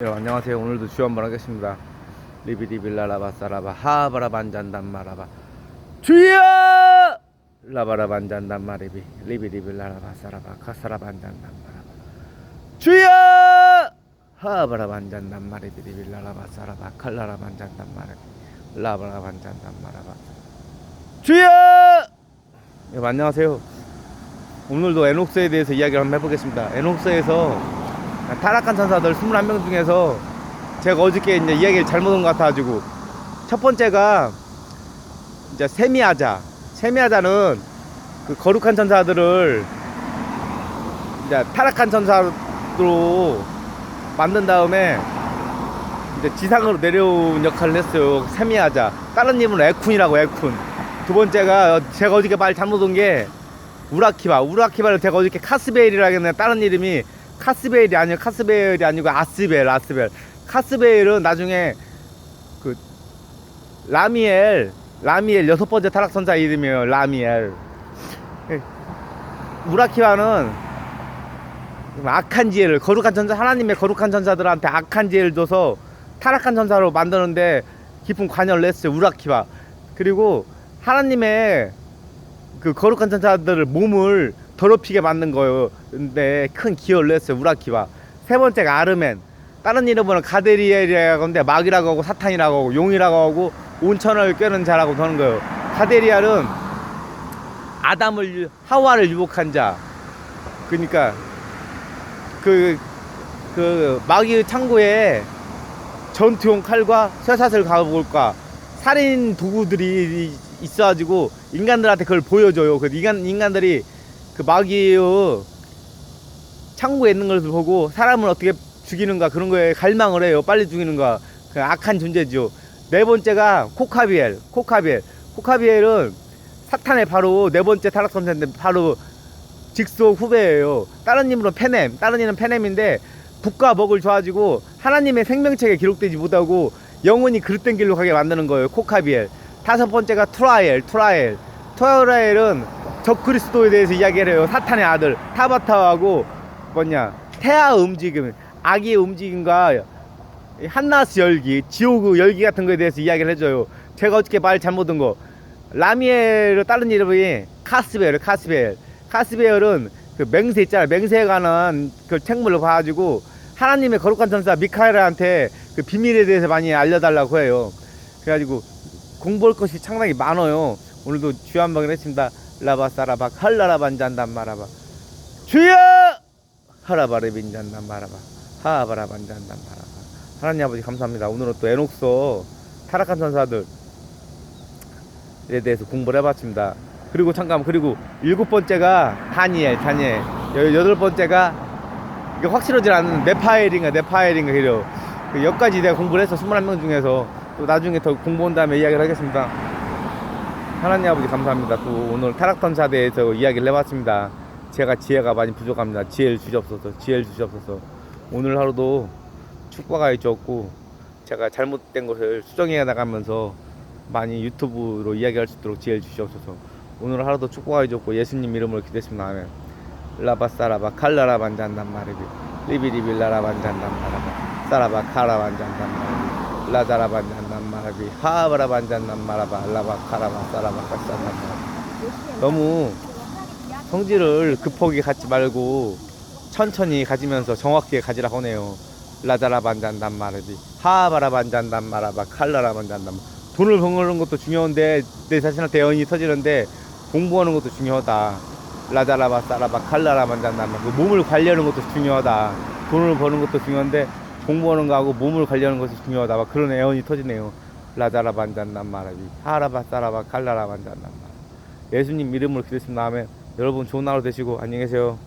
네, 안녕하세요. 오늘도 주요 한번 하겠습니다. 리비리빌라라바 사라바 하바라 반잔단 마라바 주여 라바라 반잔단 마리비 리비리빌라라바 사라바 카사라 반잔단 마라바 주여 하바라 반잔단 마리비 리빌라라바 사라바 칼라라 반잔단 마리비 라바라 반잔단 마라바 주여 네, 안녕하세요. 오늘도 에녹스에 대해서 이야기를 한번 해보겠습니다. 에녹스에서 타락한 천사들 21명 중에서 제가 어저께 이제 이야기를 잘못 한 것 같아가지고 첫 번째가 이제 세미하자. 세미하자는 그 거룩한 천사들을 이제 타락한 천사로 만든 다음에 이제 지상으로 내려온 역할을 했어요. 세미하자. 다른 이름은 에쿤이라고 에쿤. 두 번째가 제가 어저께 말 잘못한 게 우라키바. 우라키바를 제가 어저께 카스베일이라고 했는데 다른 이름이 카스베일이 아니고 카스베일이 아니고 아스벨 아스벨 카스베일은 나중에 그 라미엘 라미엘 여섯 번째 타락 선사 이름이에요 라미엘. 예. 우라키바는 악한 지혜를 거룩한 천사 하나님의 거룩한 천사들한테 악한 지혜를 줘서 타락한 천사로 만드는데 깊은 관여를 했어요 우라키바 그리고 하나님의 그 거룩한 천사들을 몸을 더럽히게 만든. 근데 큰 기여를 했어요. 우라키와. 세 번째가 아르멘. 다른 이름으로는 가데리엘이라고 하는데 마귀라고 하고 사탄이라고 하고 용이라고 하고 온천을 꿰는 자라고 하는 거예요. 가데리엘은 아담을 유- 하와를 유혹한 자. 그러니까 그, 그 마귀 창고에 전투용 칼과 쇠사슬 가볼까 살인 도구들이 있어가지고 인간들한테 그걸 보여줘요. 그 인간 인간들이 그 마귀의 창고에 있는 것을 보고 사람을 어떻게 죽이는가 그런 거에 갈망을 해요. 빨리 죽이는가 그 악한 존재죠. 네 번째가 코카비엘, 코카비엘, 코카비엘은 사탄의 바로 네 번째 타락 선생인데 바로 직속 후배예요. 다른 이름으로 페넴, 다른 이름은 페넴인데 북과 먹을 줘가지고 하나님의 생명책에 기록되지 못하고 영원히 그릇된 길로 가게 만드는 거예요. 코카비엘. 다섯 번째가 투라엘, 투라엘. 투라엘은 적 그리스도에 대해서 이야기를 해요. 사탄의 아들 타바타하고 뭐냐 태아 움직임, 악의 움직임과 한나스 열기, 지옥의 열기 같은 거에 대해서 이야기를 해줘요. 제가 어저께 말 잘못한 거 라미엘 다른 이름이 카스베엘, 카스베엘. 카스베엘은 그 맹세 있잖아요. 맹세에 관한 그 책물을 봐가지고 하나님의 거룩한 천사 미카엘한테 그 비밀에 대해서 많이 알려달라고 해요. 그래가지고 공부할 것이 상당히 많아요. 오늘도 주여 한 방을 했습니다. 라바 사라바 칼라라 반잔단 마라바 주여 하라바레 빈잔단 마라바 하바라 반잔단 마라바 하나님 아버지 감사합니다. 오늘은 또 에녹서 타락한 천사들에 대해서 공부를 해봤습니다. 그리고 잠깐 그리고 일곱 번째가 다니엘 다니엘 여- 여덟 번째가 이게 확실하지 않은 네파엘인가 네파엘인가 그래요. 그 여기까지 내가 공부를 해서 21명 중에서 또 나중에 더 공부한 다음에 이야기를 하겠습니다. 하나님 아버지 감사합니다. 또 오늘 타락천사에 대해서 이야기를 해봤습니다. 제가 지혜가 많이 부족합니다. 지혜를 주시옵소서. 지혜를 주시옵소서. 오늘 하루도 축복가 있었고 제가 잘못된 것을 수정해 나가면서 많이 유튜브로 이야기할 수 있도록 지혜를 주시옵소서. 오늘 하루도 축복가 있었고 예수님 이름으로 기도했습니다. 아멘. 라바사라바 칼라라 반잔단 마르비 리비리비 라라 반잔단 마라바 사라바 카라 반잔단 마르비 라자라 반잔단 마라비 하바라 반잔단 마라바 라바 카라바 사라바 마라비 너무 성질을 급하게 갖지 말고 천천히 가지면서 정확하게 가지라고 하네요. 라자라 반잔단 마라비 하바라 반잔단 마라바 칼라라 반잔단 마라비 돈을 버는 것도 중요한데 내 자신한테 연이 터지는데 공부하는 것도 중요하다. 라자라바 사라바 칼라라 만잔다면 그 몸을 관리하는 것도 중요하다. 돈을 버는 것도 중요한데 공부하는 거하고 몸을 관리하는 것이 중요하다. 막 그런 애언이 터지네요. 라자라 반잔단 말하지. 하라바 사라바 칼라라 반잔단 말. 예수님 이름으로 기도했습니다. 아멘. 여러분 좋은 하루 되시고 안녕히 계세요.